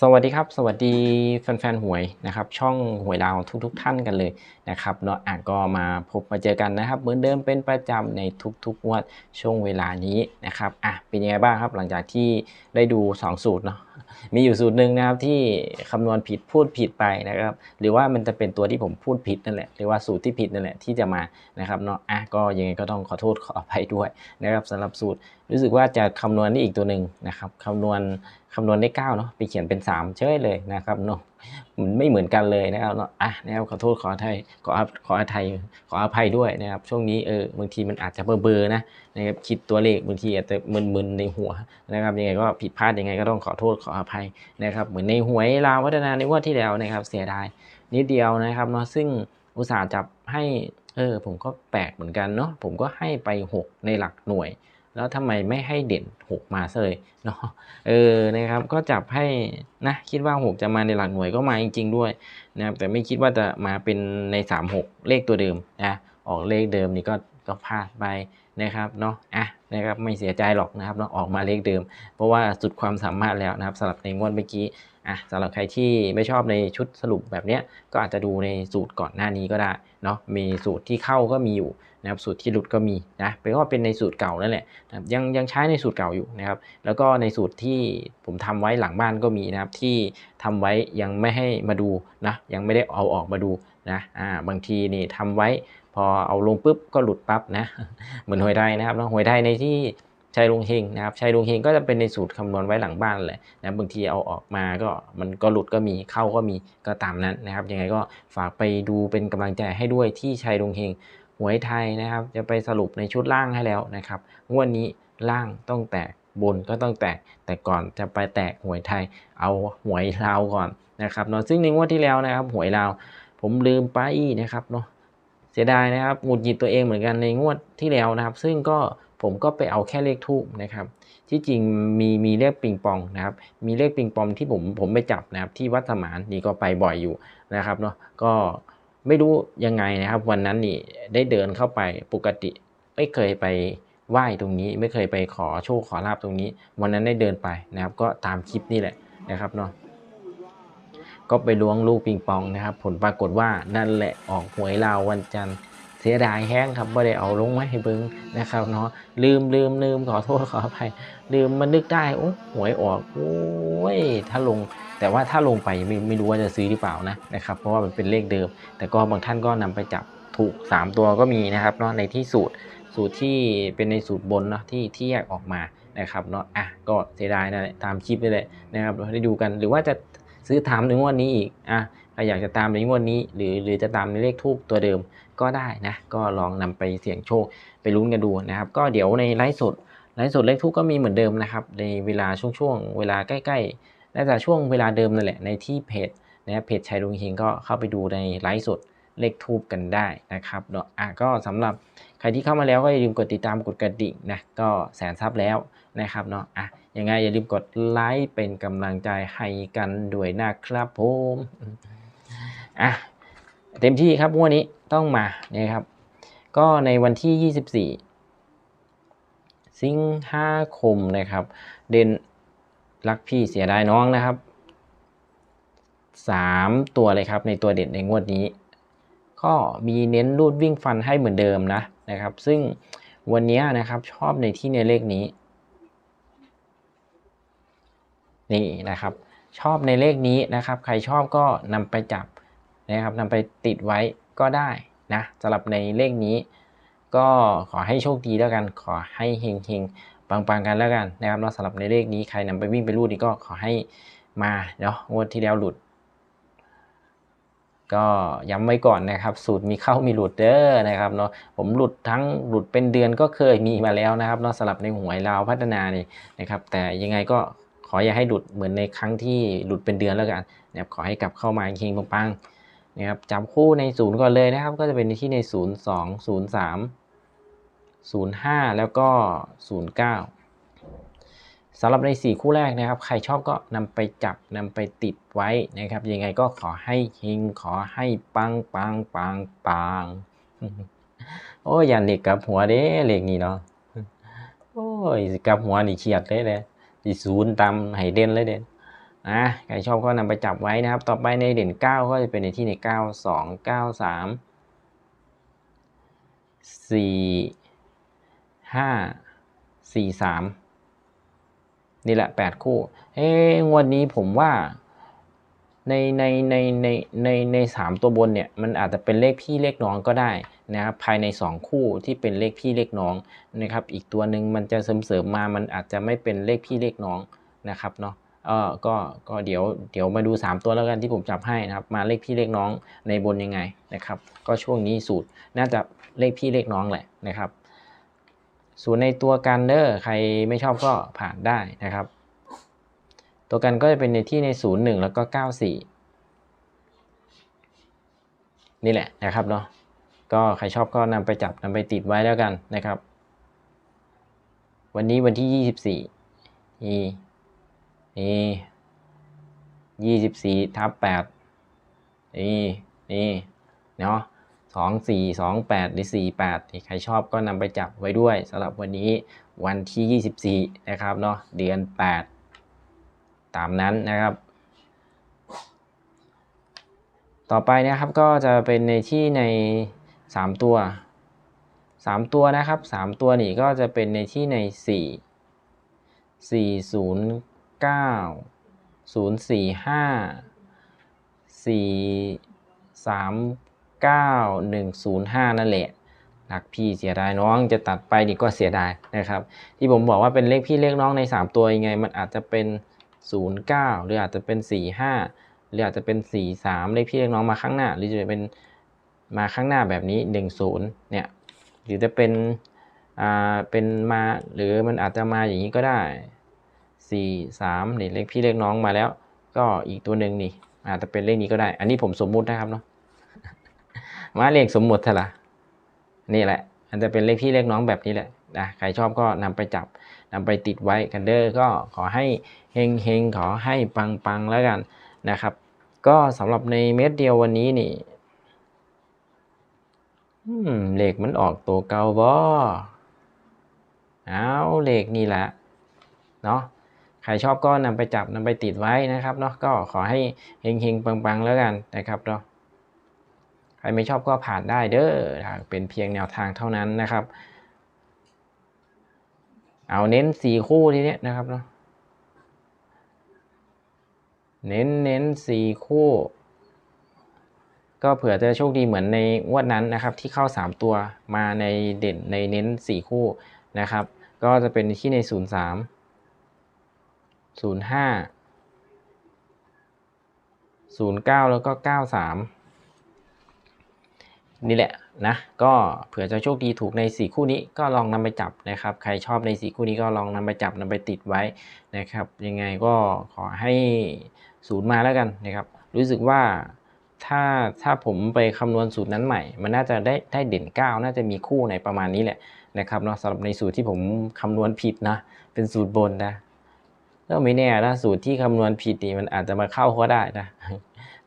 สวัสดีครับ สวัสดีแฟนๆหวยนะครับ ช่องหวยดาวทุกๆทท่านกันเลยนะครับเนาะอะก็มาพบมาเจอกันนะครับ เหมือนเดิมเป็นประจำในทุกๆวันช่วงเวลานี้นะครับอะเป็นยังไงบ้างครับ หลังจากที่ได้ดู 2 สูตรเนาะ มีอยู่สูตรหนึ่งนะครับที่คำนวณผิดพูดผิดไปนะครับ หรือว่ามันจะเป็นตัวที่ผมพูดผิดนั่นแหละหรือว่าสูตรที่ผิดนั่นแหละที่จะมานะครับเนาะอะก็ยังไงก็ต้องขอโทษขออภัยด้วยนะครับสำหรับสูตรรู้สึกว่าจะคำนวณได้อีกตัวหนึ่งนะครับคำนวณคำนวณได้9เนาะไปเขียนเป็น 3 เฉยเลยนะครับเนาะ มันไม่เหมือนกันเลยนะครับเนาะอะนะครับขอโทษขออภัยขอขออภัยขออภัยด้วยนะครับ ช่วงนี้เออบางทีมันอาจจะเบอร์ๆนะนะครับคิดตัวเลขบางทีอาจจะมึนๆในหัวนะครับยังไงก็ผิดพลาดยังไงก็ต้องขอโทษขออภัยนะครับ เหมือนในหวยลาวพัฒนาในงวดที่แล้วนะครับ เสียดายนิดเดียวนะครับเนาะซึ่งอุตส่าห์จับให้เออผมก็แปลกเหมือนกันเนาะผมก็ให้ไป 6 ในหลักหน่วย แล้วทำไมไม่ให้เด่น 6 มาเลยเนาะเออนะครับก็จับให้นะคิดว่า 6 จะมาในหลักหน่วยก็มาจริงๆด้วยนะครับแต่ไม่คิดว่าจะมาเป็นใน 3 6 เลขตัวเดิมนะออกเลขเดิมนี่ก็ก็พลาดไปนะครับเนาะอะนะครับไม่เสียใจหรอกนะครับเนาะออกมาเลขเดิม เพราะว่าสุดความสามารถแล้วนะครับสำหรับในงวดเมื่อกี้ อะสำหรับใครที่ไม่ชอบในชุดสรุปแบบเนี้ยก็อาจจะดูในสูตรก่อนหน้านี้ก็ได้เนาะมีสูตรที่เข้าก็มีอยู่นะครับสูตรที่หลุดก็มีนะเป็นว่าเป็นในสูตรเก่านั่นแหละนะครับยังยังใช้ในสูตรเก่าอยู่นะครับ แล้วก็ในสูตรที่ผมทำไว้หลังบ้านก็มีนะครับที่ทำไว้ยังไม่ให้มาดูนะยังไม่ได้เอาออกมาดูนะอ่าบางทีนี่ทำไว้พอเอาลงปุ๊บก็หลุดปั๊บนะเหมือนหวยไทยนะครับเนาะหวยไทยในที่ ชัยลุงเฮงนะครับชัยลุงเฮงก็จะเป็นในสูตรคำนวณไว้หลังบ้านแหละนะบางทีเอาออกมาก็มันก็หลุดก็มีเข้าก็มีก็ตามนั้นนะครับ ยังไงก็ฝากไปดูเป็นกำลังใจให้ด้วยที่ชัยลุงเฮงหวยไทยนะครับ จะไปสรุปในชุดล่างให้แล้วนะครับงวดนี้ล่างต้องแตกบนก็ต้องแตกแต่ก่อนจะไปแตกหวยไทย เอาหวยลาวก่อนนะครับเนาะซึ่งในงวดที่แล้วนะครับหวยลาวผมลืมไปนะครับเนาะเสียดายนะครับหงุดหงิดตัวเองเหมือนกันในงวดที่แล้วนะครับ ซึ่งก็ ผมก็ไปเอาแค่เลขทูบนะครับ ที่จริงมีมีเลขปิงปองนะครับ มีเลขปิงปองที่ผมผมไปจับนะครับ ที่วัดสมานนี่ก็ไปบ่อยอยู่นะครับเนาะก็ไม่รู้ยังไงนะครับ วันนั้นนี่ได้เดินเข้าไปปกติ ไม่เคยไปไหว้ตรงนี้ ไม่เคยไปขอโชคขอลาบตรงนี้ วันนั้นได้เดินไปนะครับ ก็ตามคลิปนี่แหละนะครับเนาะก็ไปล้วงลูกปิงปองนะครับ ผลปรากฏว่านั่นแหละออกหวยลาววันจันทร์ เสียดายแห้งครับไม่ได้เอาลงมาให้เบิ้งนะครับเนาะลืมลืมลืมขอโทษขออภัยลืมมันนึกได้โอ้หวยออกโอ้ยถ้าลง แต่ว่าถ้าลงไปไม่ไม่รู้ว่าจะซื้อหรือเปล่านะนะครับเพราะว่ามันเป็นเลขเดิม แต่ก็บางท่านก็นำไปจับถูก 3 ตัวก็มีนะครับเนาะในที่สูตรสูตรที่เป็นในสูตรบนเนาะที่ที่แยกออกมานะครับเนาะอะก็เสียดายนะตามคลิปนี่แหละนะครับเราได้ดูกันหรือว่าจะซื้อตามในงวดนี้อีกอะ ใครอยากจะตามในงวดนี้ หรือหรือจะตามในเลขทูบตัวเดิมก็ได้นะก็ลองนำไปเสี่ยงโชคไปลุ้นกันดูนะครับ ก็เดี๋ยวในไลฟ์สดไลฟ์สดเลขทูบก็มีเหมือนเดิมนะครับ ในเวลาช่วงๆเวลาใกล้ๆน่าจะช่วงเวลาเดิมนั่นแหละในที่เพจนะเพจชัยลุงเฮงก็เข้าไปดูในไลฟ์สดเลขทูบกันได้นะครับเนาะอะก็สำหรับใครที่เข้ามาแล้วก็อย่าลืมกดติดตามกดกระดิ่งนะก็แสนซับแล้วนะครับเนาะอะยังไงอย่าลืมกดไลค์เป็นกำลังใจให้กันด้วยนะครับผม อะเต็มที่ครับงวดนี้ต้องมาเนะครับ ก็ในวันที่ 24 สิงหาคมนะครับ เด่นรักพี่เสียดายน้องนะครับ 3 ตัวเลยครับในตัวเด่นในงวดนี้ ก็มีเน้นรูดวิ่งฟันให้เหมือนเดิมนะนะครับ ซึ่งวันนี้นะครับชอบในที่ในเลขนี้ นี่นะครับ ชอบในเลขนี้นะครับ ใครชอบก็นำไปจับ นะครับนำไปติดไว้ก็ได้นะสำหรับในเลขนี้ ก็ขอให้โชคดีแล้วกัน ขอให้เฮงเฮงปังปังๆกันแล้วกันนะครับเนาะสำหรับในเลขนี้ใครนำไปวิ่งไปรูดนี่ก็ขอให้มาเนาะงวดที่แล้วหลุด ก็ย้ำไว้ก่อนนะครับ สูตรมีเข้ามีหลุดเด้อนะครับเนาะผมหลุดทั้งหลุดเป็นเดือนก็เคยมีมาแล้วนะครับเนาะสำหรับในหวยลาวพัฒนานี่นะครับ แต่ยังไงก็ขออย่าให้หลุดเหมือนในครั้งที่หลุดเป็นเดือนแล้วกันนะครับขอให้กลับเข้ามาเฮงปังๆ นะครับจับคู่ในศูนย์ก่อนเลยนะครับ ก็จะเป็นที่ในศูนย์สองศูนย์สามศูนย์ห้าแล้วก็ศูนย์เก้าสำหรับใน 4 คู่แรกนะครับ ใครชอบก็นำไปจับนำไปติดไว้นะครับ ยังไงก็ขอให้เฮงขอให้ปังปังปังปังโอ้ยอย่าเหล็กกับหัวเด้เหล็กนี่เนาะโอ้ยกับหัวนี่เครียดเลยเลยศูนย์ตำให้เด่นเลยเด่น นะใครชอบก็นำไปจับไว้นะครับ ต่อไปในเด่น 9 ก็จะเป็นในที่ใน 9 2 9 3 4 5 4 3 นี่แหละ 8 คู่ เอ้งวดนี้ผมว่าในในในในในในสามตัวบนเนี่ยมันอาจจะเป็นเลขพี่เลขน้องก็ได้นะครับภายใน 2 คู่ที่เป็นเลขพี่เลขน้องนะครับ อีกตัวหนึ่งมันจะเสริมเสริมมามันอาจจะไม่เป็นเลขพี่เลขน้องนะครับเนาะ เออก็ก็เดี๋ยวเดี๋ยวมาดู 3 ตัวแล้วกันที่ผมจับให้นะครับ มาเลขพี่เลขน้องในบนยังไงนะครับ ก็ช่วงนี้สูตรน่าจะเลขพี่เลขน้องแหละนะครับส่วนในตัวกันเดอร์ใครไม่ชอบก็ผ่านได้นะครับ ตัวกันก็จะเป็นในที่ใน 0 1 แล้วก็ 94 นี่แหละนะครับเนาะก็ใครชอบก็นำไปจับนำไปติดไว้แล้วกันนะครับ วันนี้วันที่ 24นี่ นี่24ทับ8นี่นี่เนาะสองสี่สองแปดหรือสี่แปดใครชอบก็นำไปจับไว้ด้วยสำหรับวันนี้วันที่24นะครับเนาะเดือน8ตามนั้นนะครับ ต่อไปนะครับก็จะเป็นในที่ใน3ตัว3ตัวนะครับ3ตัวนี่ก็จะเป็นในที่ในสี่สี่ศูนย์ 4 4 0 9 0 4 5 4 3 9 1 0 5นั่นแหละหลักพี่เสียดายน้องจะตัดไปนี่ก็เสียดายนะครับ ที่ผมบอกว่าเป็นเลขพี่เลขน้องใน 3 ตัวยังไง มันอาจจะเป็น 09 หรืออาจจะเป็น 45 หรืออาจจะเป็น 43 เลขพี่เลขน้องมาข้างหน้า หรือจะเป็นมาข้างหน้าแบบนี้ 10 เนี่ย หรือจะเป็นอ่าเป็นมาหรือมันอาจจะมาอย่างนี้ก็ได้ 4 3นี่เลขพี่เลขน้องมาแล้ว ก็อีกตัวหนึ่งนี่อาจจะเป็นเลขนี้ก็ได้ อันนี้ผมสมมุตินะครับเนาะมาเลขสมมุติเถอะละนี่แหละมันจะเป็นเลขพี่เลขน้องแบบนี้แหละนะใครชอบก็นำไปจับนำไปติดไว้กันเด้อก็ขอให้เฮงเฮงขอให้ปังปังแล้วกันนะครับ ก็สำหรับในเม็ดเดียววันนี้นี่เลขมันออกตัวเก่าบ่เอาเลขนี่แหละเนาะ ใครชอบก็นำไปจับนำไปติดไว้นะครับเนาะก็ขอให้เฮงเฮงปังปังแล้วกันนะครับเนาะใครไม่ชอบก็ผ่านได้เด้อเป็นเพียงแนวทางเท่านั้นนะครับ เอาเน้นสี่คู่ทีนี้นะครับเนาะเน้นเน้นสี่คู่ ก็เผื่อจะโชคดีเหมือนในงวดนั้นนะครับ ที่เข้า 3 ตัวมาในเด่นในเน้น 4 คู่นะครับ ก็จะเป็นที่ใน 0 3 0 5 0 9แล้วก็93นี่แหละนะก็เผื่อจะโชคดีถูกใน 4 คู่นี้ก็ลองนำไปจับนะครับ ใครชอบใน 4 คู่นี้ก็ลองนำไปจับนำไปติดไว้นะครับ ยังไงก็ขอให้ศูนย์มาแล้วกันนะครับ รู้สึกว่าถ้าถ้าผมไปคำนวณสูตรนั้นใหม่ มันน่าจะได้ได้เด่น 9 น่าจะมีคู่ในประมาณนี้แหละนะครับเนาะสำหรับในสูตรที่ผมคำนวณผิดนะเป็นสูตรบนนะ ก็ไม่แน่นะสูตรที่คำนวณผิดนี่มันอาจจะมาเข้าก็ได้นะ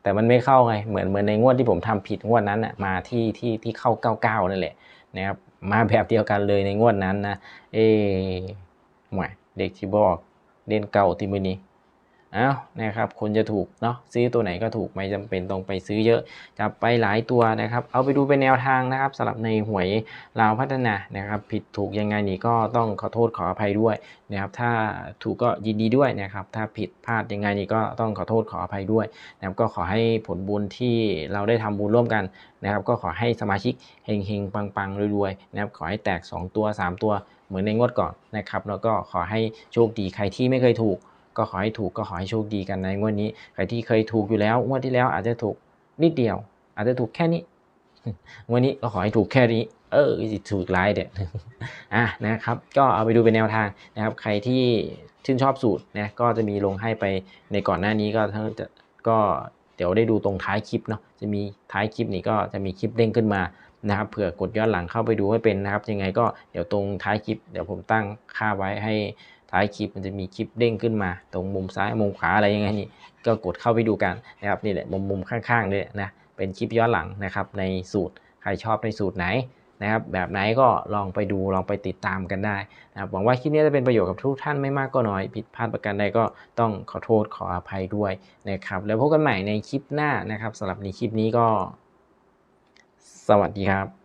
แต่มันไม่เข้าไง เหมือนเหมือนในงวดที่ผมทำผิดงวดนั้นนะมาที่ที่ที่เข้า 99 นั่นแหละนะครับ มาแบบเดียวกันเลยในงวดนั้นนะ เอ๊หมายเด็กที่บอกเล่นเก่าที่มือนี้ เอานะครับคนจะถูกเนาะซื้อตัวไหนก็ถูกไม่จำเป็นต้องไปซื้อเยอะจับไปหลายตัวนะครับ เอาไปดูเป็นแนวทางนะครับสำหรับในหวยลาวพัฒนานะครับ ผิดถูกยังไงนี่ก็ต้องขอโทษขออภัยด้วยนะครับ ถ้าถูกก็ยินดีด้วยนะครับ ถ้าผิดพลาดยังไงนี่ก็ต้องขอโทษขออภัยด้วยนะครับก็ขอให้ผลบุญที่เราได้ทำบุญร่วมกันนะครับ ก็ขอให้สมาชิกเฮงเฮงปังปังรวยๆนะครับขอให้แตก 2 ตัว 3 ตัวเหมือนในงวดก่อนนะครับ แล้วก็ขอให้โชคดีใครที่ไม่เคยถูก ก็ขอให้ถูกก็ขอให้โชคดีกันในงวดนี้ ใครที่เคยถูกอยู่แล้วงวดที่แล้วอาจจะถูกนิดเดียว อาจจะถูกแค่นี้งวดนี้ก็ขอให้ถูกแค่นี้ เออสิถูกหลายเด็ดอะนะครับ ก็เอาไปดูเป็นแนวทางนะครับ ใครที่ชื่นชอบสูตรนะก็จะมีลงให้ไปในก่อนหน้านี้ก็ทั้งจะก็เดี๋ยวได้ดูตรงท้ายคลิปเนาะจะมีท้ายคลิปนี้ก็จะมีคลิปเด้งขึ้นมานะครับเผื่อกดย้อนหลังเข้าไปดูให้เป็นนะครับ ยังไงก็เดี๋ยวตรงท้ายคลิป เดี๋ยวผมตั้งค่าไว้ให้ ท้ายคลิปมันจะมีคลิปเด้งขึ้นมา ตรงมุมซ้ายมุมขวาอะไรยังไงนี่ก็กดเข้าไปดูกันนะครับนี่แหละมุมมุมข้างๆเลยนะเป็นคลิปย้อนหลังนะครับในสูตรใครชอบในสูตรไหนนะครับแบบไหนก็ลองไปดูลองไปติดตามกันได้นะครับหวังว่าคลิปนี้จะเป็นประโยชน์กับทุกท่านไม่มากก็น้อย ผิดพลาดประการใดก็ต้องขอโทษขออภัยด้วยนะครับแล้วพบกันใหม่ในคลิปหน้านะครับสำหรับในคลิปนี้ก็ สวัสดีครับ